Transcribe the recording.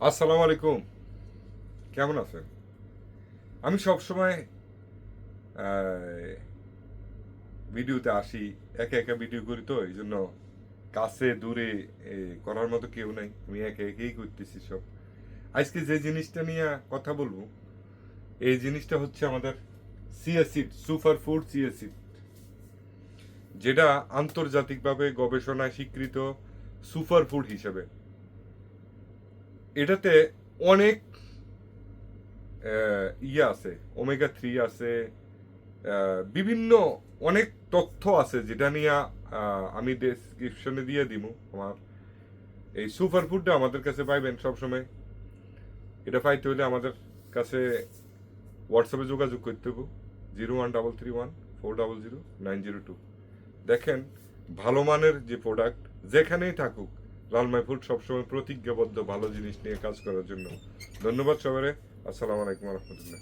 আসসালামু আলাইকুম। কেমন আছেন? আমি সব সময় ভিডিওতে আসি, একা একা ভিডিও করি তো এই জন্য কাছে, দূরে করার মতো কেউ নাই। আমি একে একেই করতেছি সব। আজকে যে জিনিসটা নিয়ে কথা বলব, এই জিনিসটা হচ্ছে আমাদের সিএসিড সুপার ফুড সিএসিড যেটা আন্তর্জাতিকভাবে গবেষণায় স্বীকৃত সুপার ফুড হিসেবে। এটাতে অনেক ইয়ে আছে, ওমেগা থ্রি আছে বিভিন্ন অনেক তথ্য আছে যেটা নিয়ে আমি ডেসক্রিপশনে দিয়ে দিব আমার। এই সুপার ফুডটা আমাদের কাছে পাইবেন সবসময়। এটা পাইতে হলে আমাদের কাছে হোয়াটসঅ্যাপে যোগাযোগ করতে হবে। Zero one double three one four double zero nine zero two. দেখেন, ভালো মানের যে প্রোডাক্ট যেখানেই থাকুক লালমাই ফুড সবসময় প্রতিজ্ঞাবদ্ধ ভালো জিনিস নিয়ে কাজ করার জন্য। ধন্যবাদ সবারে আসসালামু আলাইকুম রহমতুল্লাহ।